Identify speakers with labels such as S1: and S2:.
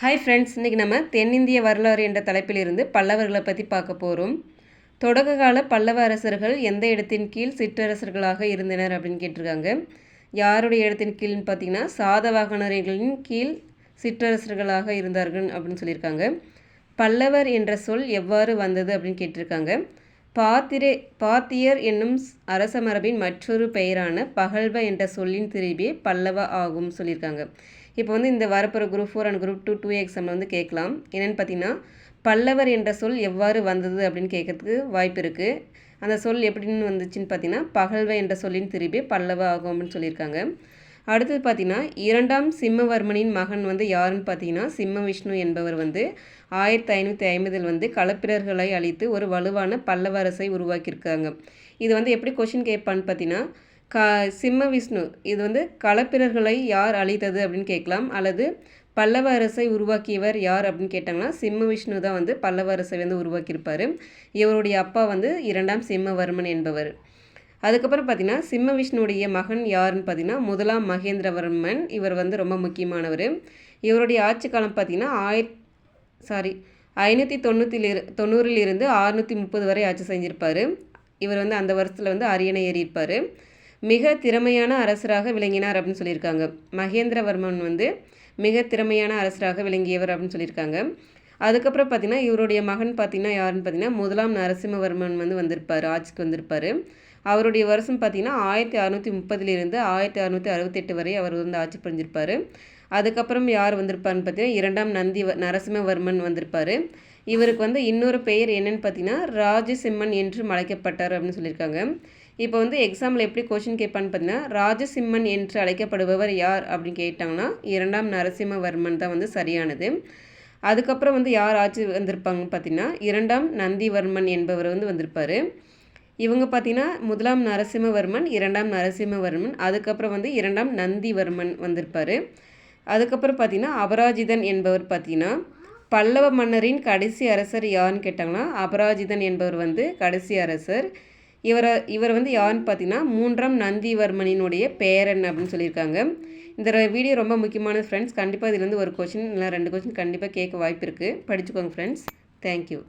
S1: Hi friends இன்றைக்கி நம்ம தென்னிந்திய வரலாறு என்ற தலைப்பிலிருந்து பல்லவர்களை பற்றி பார்க்க போகிறோம் தொடக்க கால பல்லவ அரசர்கள் எந்த இடத்தின் கீழ் சிற்றரசர்களாக இருந்தனர் அப்படின்னு கேட்டிருக்காங்க. யாருடைய இடத்தின் கீழ்னு பார்த்தீங்கன்னா சாதவாகனர்களின் கீழ் சிற்றரசர்களாக இருந்தார்கள் அப்படின்னு சொல்லியிருக்காங்க. பல்லவர் என்ற சொல் எவ்வாறு வந்தது அப்படின்னு கேட்டிருக்காங்க. பாத்திரே பாத்தியர் என்னும் அரச மரபின் மற்றொரு பெயரான பகல்வ என்ற சொல்லின் திரும்பியே பல்லவ ஆகும் சொல்லியிருக்காங்க. இப்போ வந்து இந்த வரப்போகிற group four and group two two எக்ஸாமில் வந்து கேட்கலாம். என்னென்னு பார்த்தீங்கன்னா பல்லவர் என்ற சொல் எவ்வாறு வந்தது அப்படின்னு கேட்கறதுக்கு வாய்ப்பு இருக்குது அந்த சொல் எப்படின்னு வந்துச்சுன்னு பார்த்தீங்கன்னா பகல்வ என்ற சொல்லின் திரும்பி பல்லவ ஆகும் அப்படின்னு சொல்லியிருக்காங்க. அடுத்தது பார்த்தீங்கன்னா இரண்டாம் சிம்மவர்மனின் மகன் வந்து யாருன்னு பார்த்தீங்கன்னா சிம்ம விஷ்ணு என்பவர் வந்து ஆயிரத்தி ஐநூற்றி ஐம்பதில் வந்து களப்பிரர்களை அழித்து ஒரு வலுவான பல்லவ அரசை உருவாக்கியிருக்காங்க. இது வந்து எப்படி கொஷின் கேட்பான்னு பார்த்தீங்கன்னா க சிம்ம விஷ்ணு. இது வந்து களப்பிரர்களை யார் அழித்தது அப்படின்னு கேட்கலாம். அல்லது பல்லவ அரசை உருவாக்கியவர் யார் அப்படின்னு கேட்டாங்கன்னா சிம்ம விஷ்ணு தான் வந்து பல்லவ அரசை வந்து உருவாக்கியிருப்பார். இவருடைய அப்பா வந்து இரண்டாம் சிம்மவர்மன் என்பவர். அதுக்கப்புறம் பார்த்தீங்கன்னா சிம்ம விஷ்ணுடைய மகன் யாருன்னு பார்த்தீங்கன்னா முதலாம் மகேந்திரவர்மன். இவர் வந்து ரொம்ப முக்கியமானவர். இவருடைய ஆட்சி காலம் பார்த்தீங்கன்னா ஆயிர சாரி ஐநூற்றி தொண்ணூற்றிலிரு தொண்ணூறிலிருந்து அறுநூற்றி முப்பது வரை ஆட்சி செஞ்சுருப்பார். இவர் வந்து அந்த வருஷத்தில் வந்து அரியணை ஏறியிருப்பார். மிக திறமையான அரசராக விளங்கினார் அப்படின்னு சொல்லியிருக்காங்க. மகேந்திரவர்மன் வந்து மிக திறமையான அரசராக விளங்கியவர் அப்படின்னு சொல்லியிருக்காங்க. அதுக்கப்புறம் பார்த்தீங்கன்னா இவருடைய மகன் பார்த்தீங்கன்னா யாருன்னு பார்த்தீங்கன்னா முதலாம் நரசிம்மவர்மன் வந்து வந்திருப்பார் ஆட்சிக்கு வந்திருப்பார். அவருடைய வருஷம் பார்த்தீங்கன்னா ஆயிரத்தி அறநூற்றி முப்பதுலேருந்து ஆயிரத்தி அறநூற்றி அறுபத்தெட்டு வரை அவர் வந்து ஆட்சி புரிஞ்சிருப்பார். அதுக்கப்புறம் யார் வந்திருப்பார்னு பார்த்தீங்கன்னா இரண்டாம் நந்தி நரசிம்மவர்மன் வந்திருப்பார். இவருக்கு வந்து இன்னொரு பெயர் என்னன்னு பார்த்தீங்கன்னா ராஜசிம்மன் என்று அழைக்கப்பட்டார் அப்படின்னு சொல்லியிருக்காங்க. இப்போ வந்து எக்ஸாமில் எப்படி கொஷின் கேட்பான்னு பார்த்தீங்கன்னா ராஜசிம்மன் என்று அழைக்கப்படுபவர் யார் அப்படின்னு கேட்டாங்கன்னா இரண்டாம் நரசிம்மவர்மன் தான் வந்து சரியானது. அதுக்கப்புறம் வந்து யார் ஆட்சி வந்திருப்பாங்கன்னு பார்த்தீங்கன்னா இரண்டாம் நந்திவர்மன் என்பவர் வந்து வந்திருப்பார். இவங்க பார்த்தீங்கன்னா முதலாம் நரசிம்மவர்மன் இரண்டாம் நரசிம்மவர்மன் அதுக்கப்புறம் வந்து இரண்டாம் நந்திவர்மன் வந்திருப்பார். அதுக்கப்புறம் பார்த்தீங்கன்னா அபராஜிதன் என்பவர் பார்த்தீங்கன்னா பல்லவ மன்னரின் கடைசி அரசர் யாருன்னு கேட்டாங்கன்னா அபராஜிதன் என்பவர் வந்து கடைசி அரசர். இவரை இவர் வந்து யாருன்னு பார்த்தீங்கன்னா மூன்றாம் நந்திவர்மனினுடைய பேரன் அப்படின்னு சொல்லியிருக்காங்க. இந்த வீடியோ ரொம்ப முக்கியமான ஃப்ரெண்ட்ஸ் கண்டிப்பாக இதுலேருந்து ஒரு கொஷின் இல்லை ரெண்டு கொஷின் கண்டிப்பாக கேட்க வாய்ப்பு இருக்குது படிச்சுக்கோங்க ஃப்ரெண்ட்ஸ் தேங்க்யூ